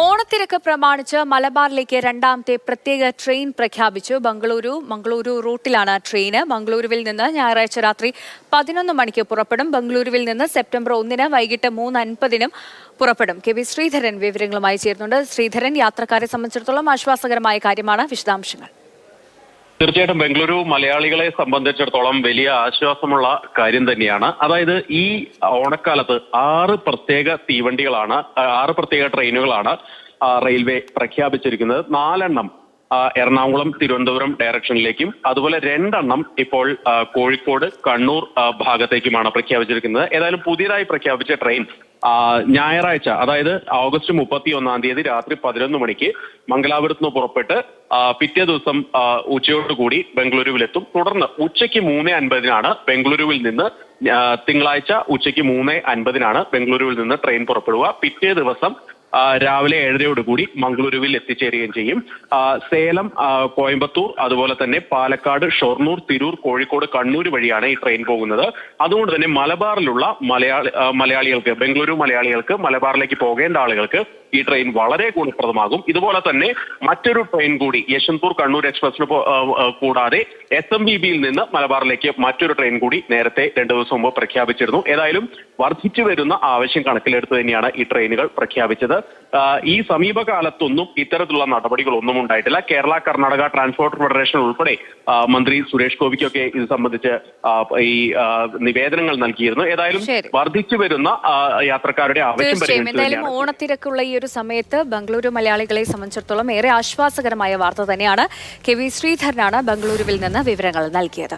ഓണത്തിരക്ക് പ്രമാണിച്ച് മലബാറിലേക്ക് രണ്ടാമത്തെ പ്രത്യേക ട്രെയിൻ പ്രഖ്യാപിച്ചു. ബംഗളൂരു മംഗളൂരു റൂട്ടിലാണ് ട്രെയിന്. മംഗളൂരുവിൽ നിന്ന് ഞായറാഴ്ച രാത്രി പതിനൊന്ന് മണിക്ക് പുറപ്പെടും. ബംഗളൂരുവിൽ നിന്ന് സെപ്റ്റംബർ ഒന്നിന് വൈകിട്ട് മൂന്ന് അൻപതിനും പുറപ്പെടും. കെ വി ശ്രീധരൻ വിവരങ്ങളുമായി ചേരുന്നുണ്ട്. ശ്രീധരൻ യാത്രക്കാരെ സംബന്ധിച്ചിടത്തോളം ആശ്വാസകരമായ കാര്യമാണ് വിശദാംശങ്ങൾ. തീർച്ചയായിട്ടും ബംഗളൂരു മലയാളികളെ സംബന്ധിച്ചിടത്തോളം വലിയ ആശ്വാസമുള്ള കാര്യം തന്നെയാണ്. അതായത് ഈ ഓണക്കാലത്ത് ആറ് പ്രത്യേക തീവണ്ടികളാണ് ആറ് പ്രത്യേക ട്രെയിനുകളാണ് റെയിൽവേ പ്രഖ്യാപിച്ചിരിക്കുന്നത്. നാലെണ്ണം എറണാകുളം തിരുവനന്തപുരം ഡയറക്ഷനിലേക്കും അതുപോലെ രണ്ടെണ്ണം ഇപ്പോൾ കോഴിക്കോട് കണ്ണൂർ ഭാഗത്തേക്കുമാണ് പ്രഖ്യാപിച്ചിരിക്കുന്നത്. ഏതായാലും പുതിയതായി പ്രഖ്യാപിച്ച ട്രെയിൻ ഞായറാഴ്ച അതായത് ഓഗസ്റ്റ് മുപ്പത്തി ഒന്നാം തീയതി രാത്രി പതിനൊന്ന് മണിക്ക് മംഗലാപുരത്ത് നിന്ന് പുറപ്പെട്ട് പിറ്റേ ദിവസം ഉച്ചയോടുകൂടി ബംഗളൂരുവിലെത്തും. തുടർന്ന് ഉച്ചയ്ക്ക് മൂന്ന് അൻപതിനാണ് ബംഗളൂരുവിൽ നിന്ന് തിങ്കളാഴ്ച ഉച്ചയ്ക്ക് മൂന്ന് അൻപതിനാണ് ബംഗളൂരുവിൽ നിന്ന് ട്രെയിൻ പുറപ്പെടുക. പിറ്റേ ദിവസം ആ, ഏഴരയോട് കൂടി മംഗളൂരുവിൽ എത്തിച്ചേരുകയും ചെയ്യും. സേലം കോയമ്പത്തൂർ അതുപോലെ തന്നെ പാലക്കാട് ഷൊർണൂർ തിരൂർ കോഴിക്കോട് കണ്ണൂർ വഴിയാണ് ഈ ട്രെയിൻ പോകുന്നത്. അതുകൊണ്ട് തന്നെ മലബാറിലുള്ള മലയാളി മലയാളികൾക്ക് ബംഗളൂരു മലയാളികൾക്ക് മലബാറിലേക്ക് പോകേണ്ട ആളുകൾക്ക് ഈ ട്രെയിൻ വളരെ ഗുണപ്രദമാകും. ഇതുപോലെ തന്നെ മറ്റൊരു ട്രെയിൻ കൂടി യശ്വന്ത്പൂർ കണ്ണൂർ എക്സ്പ്രസിന് കൂടാതെ എസ് എം ബി ബിയിൽ നിന്ന് മലബാറിലേക്ക് മറ്റൊരു ട്രെയിൻ കൂടി നേരത്തെ രണ്ടു ദിവസം മുമ്പ് പ്രഖ്യാപിച്ചിരുന്നു. ഏതായാലും വർദ്ധിച്ചു വരുന്ന ആവശ്യം കണക്കിലെടുത്ത് തന്നെയാണ് ഈ ട്രെയിനുകൾ പ്രഖ്യാപിച്ചത്. ഈ സമീപകാലത്തൊന്നും ഇത്തരത്തിലുള്ള നടപടികളൊന്നും ഉണ്ടായിട്ടില്ല. കേരള കർണാടക ട്രാൻസ്പോർട്ട് ഫെഡറേഷൻ ഉൾപ്പെടെ മന്ത്രി സുരേഷ് ഗോപിക്കൊക്കെ ഇത് സംബന്ധിച്ച് ഈ നിവേദനങ്ങൾ നൽകിയിരുന്നു. ഏതായാലും വർദ്ധിച്ചു വരുന്ന യാത്രക്കാരുടെ ആവശ്യം എന്തായാലും ഓണത്തിരക്കുള്ള ഈ ഒരു സമയത്ത് ബംഗളൂരു മലയാളികളെ സംബന്ധിച്ചിടത്തോളം ഏറെ ആശ്വാസകരമായ വാർത്ത തന്നെയാണ് കെ വി ശ്രീധരനാണ് ബംഗളൂരുവിൽ നിന്ന് വിവരങ്ങൾ നൽകിയത്.